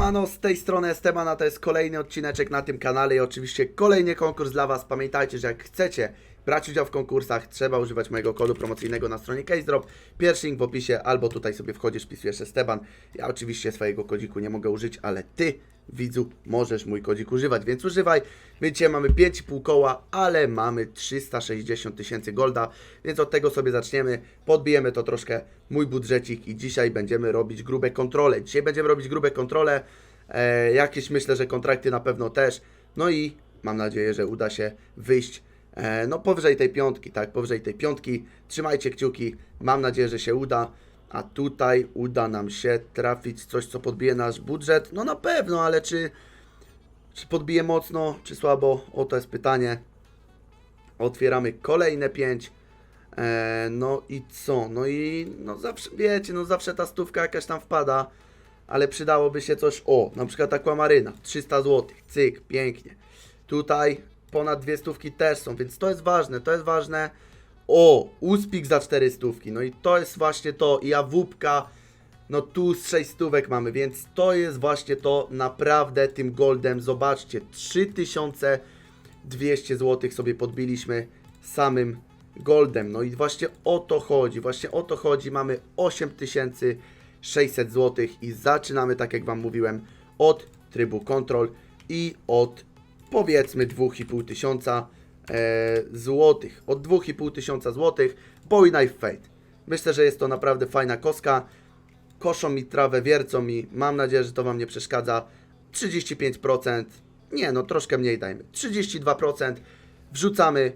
Siemano, z tej strony Esteban, a to jest kolejny odcineczek na tym kanale i oczywiście kolejny konkurs dla Was. Pamiętajcie, że jak chcecie brać udział w konkursach, trzeba używać mojego kodu promocyjnego na stronie CaseDrop. Pierwszy link w opisie, albo tutaj sobie wchodzisz, wpisujesz Esteban. Ja oczywiście swojego kodziku nie mogę użyć, ale Ty, widzu, możesz mój kodzik używać, więc używaj. My dzisiaj mamy 5,5 koła, ale mamy 360 tysięcy golda, więc od tego sobie zaczniemy. Podbijemy to troszkę mój budżecik i dzisiaj będziemy robić grube kontrole. Dzisiaj będziemy robić grube kontrole, e, jakieś myślę, że kontrakty na pewno też. No i mam nadzieję, że uda się wyjść no powyżej tej piątki, tak, powyżej tej piątki. Trzymajcie kciuki, mam nadzieję, że się uda. A tutaj uda nam się trafić coś, co podbije nasz budżet. No na pewno, ale czy, czy podbije mocno, czy słabo? Oto jest pytanie. Otwieramy kolejne pięć. E, no i co? No i no zawsze, wiecie, no zawsze ta stówka jakaś tam wpada, ale przydałoby się coś, o, na przykład aquamaryna, 300 zł, cyk, pięknie. Tutaj ponad dwie stówki też są, więc to jest ważne, to jest ważne. O, uspik za 4 stówki, no i to jest właśnie to, i awupka, no tu z 6 stówek mamy, więc to jest właśnie to, naprawdę tym goldem, zobaczcie, 3200 zł sobie podbiliśmy samym goldem, no i właśnie o to chodzi, właśnie o to chodzi, mamy 8600 zł i zaczynamy, tak jak Wam mówiłem, od trybu kontrol i od powiedzmy 2,5 tysiąca e, złotych, od 2,5 tysiąca złotych, Boy Knife Fate. Myślę, że jest to naprawdę fajna koska, koszą mi trawę, wiercą mi, mam nadzieję, że to Wam nie przeszkadza, 35%, nie no, troszkę mniej dajmy, 32%, wrzucamy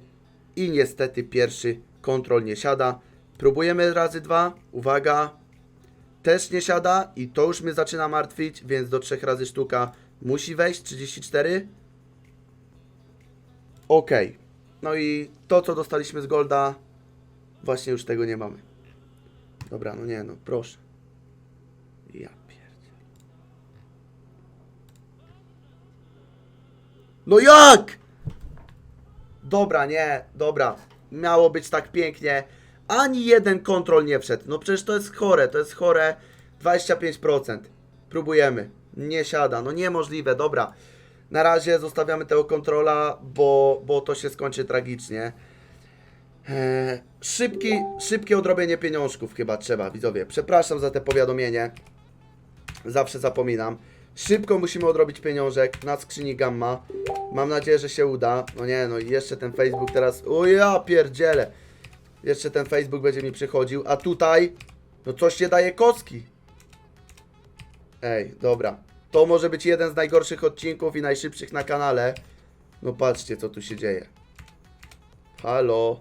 i niestety pierwszy kontrol nie siada. Próbujemy razy dwa, uwaga, też nie siada i to już mnie zaczyna martwić, więc do trzech razy sztuka musi wejść, 34. Ok, no i to co dostaliśmy z Golda, właśnie już tego nie mamy. Dobra, no nie no, proszę. Ja. No jak? Dobra, nie, dobra. Miało być tak pięknie. Ani jeden kontrol nie wszedł. No przecież to jest chore, to jest chore. 25%. Próbujemy. Nie siada, no niemożliwe, dobra. Na razie zostawiamy tego kontrola, bo, bo to się skończy tragicznie. Eee, szybki, szybkie odrobienie pieniążków chyba trzeba, widzowie. Przepraszam za te powiadomienie. Zawsze zapominam. Szybko musimy odrobić pieniążek na skrzyni Gamma. Mam nadzieję, że się uda. No nie, no i jeszcze ten Facebook teraz... O ja pierdzielę. Jeszcze ten Facebook będzie mi przychodził. A tutaj... No coś się daje kostki. Ej, dobra. To może być jeden z najgorszych odcinków i najszybszych na kanale. No patrzcie, co tu się dzieje. Halo.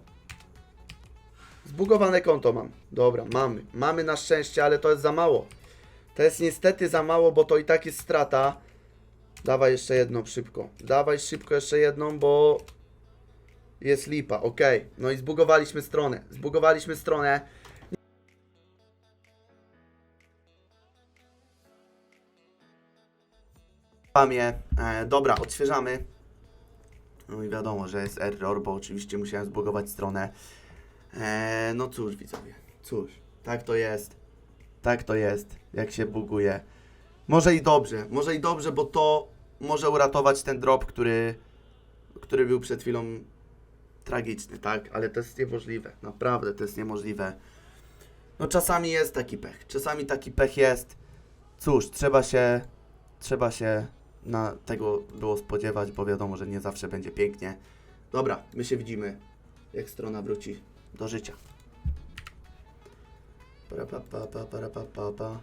Zbugowane konto mam. Dobra, mamy. Mamy na szczęście, ale to jest za mało. To jest niestety za mało, bo to i tak jest strata. Dawaj jeszcze jedną szybko. Dawaj szybko jeszcze jedną, bo jest lipa. Ok. No i zbugowaliśmy stronę. Zbugowaliśmy stronę. Pamie. E, dobra, odświeżamy. No i wiadomo, że jest error, bo oczywiście musiałem zbugować stronę. E, no cóż, widzowie. Cóż, tak to jest. Tak to jest, jak się buguje. Może i dobrze, może i dobrze, bo to może uratować ten drop, który, który był przed chwilą tragiczny, tak? Ale to jest niemożliwe, naprawdę to jest niemożliwe. No czasami jest taki pech, czasami taki pech jest. Cóż, trzeba się, trzeba się na tego było spodziewać, bo wiadomo, że nie zawsze będzie pięknie. Dobra, my się widzimy, jak strona wróci do życia. Para pa pa pa para pa pa pa.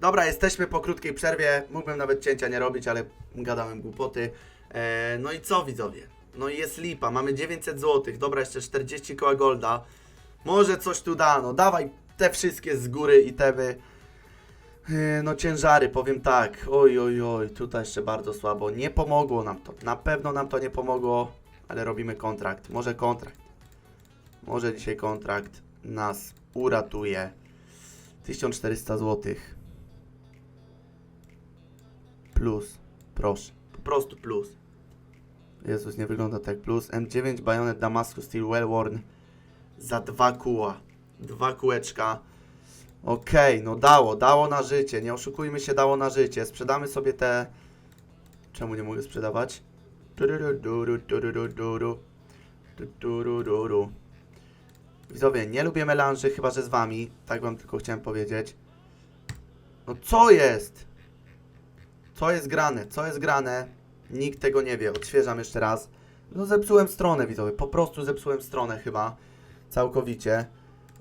Dobra, jesteśmy po krótkiej przerwie. Mógłbym nawet cięcia nie robić, ale gadałem głupoty. No i co widzowie? No i jest lipa, mamy 900 zł. Dobra, jeszcze 40 koła golda. Może coś tu da, no dawaj te wszystkie z góry i te wy. Yy, No ciężary, powiem tak. Oj, oj, oj, tutaj jeszcze bardzo słabo. Nie pomogło nam to. Na pewno nam to nie pomogło, ale robimy kontrakt. Może kontrakt. Może dzisiaj kontrakt nas uratuje. 1400 zł. Plus. Proszę. Po prostu plus. Jezus, nie wygląda tak plus. M9 Bayonet Damascus Steel Well Worn za dwa kuła. Dwa kółeczka. Okej, no dało, dało na życie. Nie oszukujmy się, dało na życie. Sprzedamy sobie te... Czemu nie mogę sprzedawać? Widzowie, nie lubię melanży, chyba że z wami. Tak wam tylko chciałem powiedzieć. No co jest? Co jest grane? Co jest grane? Nikt tego nie wie. Odświeżam jeszcze raz. No zepsułem stronę, widzowie. Po prostu zepsułem stronę chyba. Całkowicie.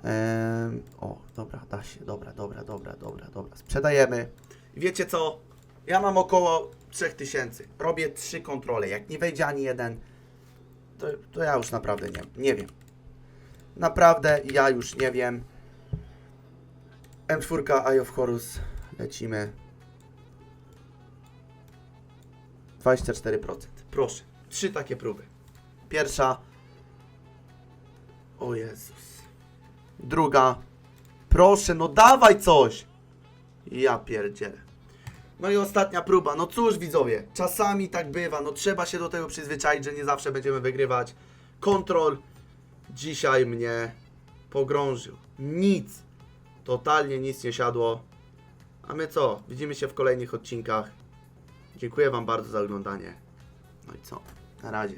Ehm, o, dobra, da się. Dobra, dobra, dobra, dobra, dobra. Sprzedajemy. Wiecie co? Ja mam około 3000. Robię trzy kontrole. Jak nie wejdzie ani jeden, to, to ja już naprawdę nie, nie wiem. Naprawdę ja już nie wiem. M4 Eye of Horus. Lecimy. 24%. Proszę. Trzy takie próby. Pierwsza. O Jezus. Druga. Proszę, no dawaj coś. Ja pierdzielę. No i ostatnia próba. No cóż, widzowie, czasami tak bywa. No trzeba się do tego przyzwyczaić, że nie zawsze będziemy wygrywać. Kontrol dzisiaj mnie pogrążył. Nic. Totalnie nic nie siadło. A my co? Widzimy się w kolejnych odcinkach. Dziękuję Wam bardzo za oglądanie. No i co? Na razie.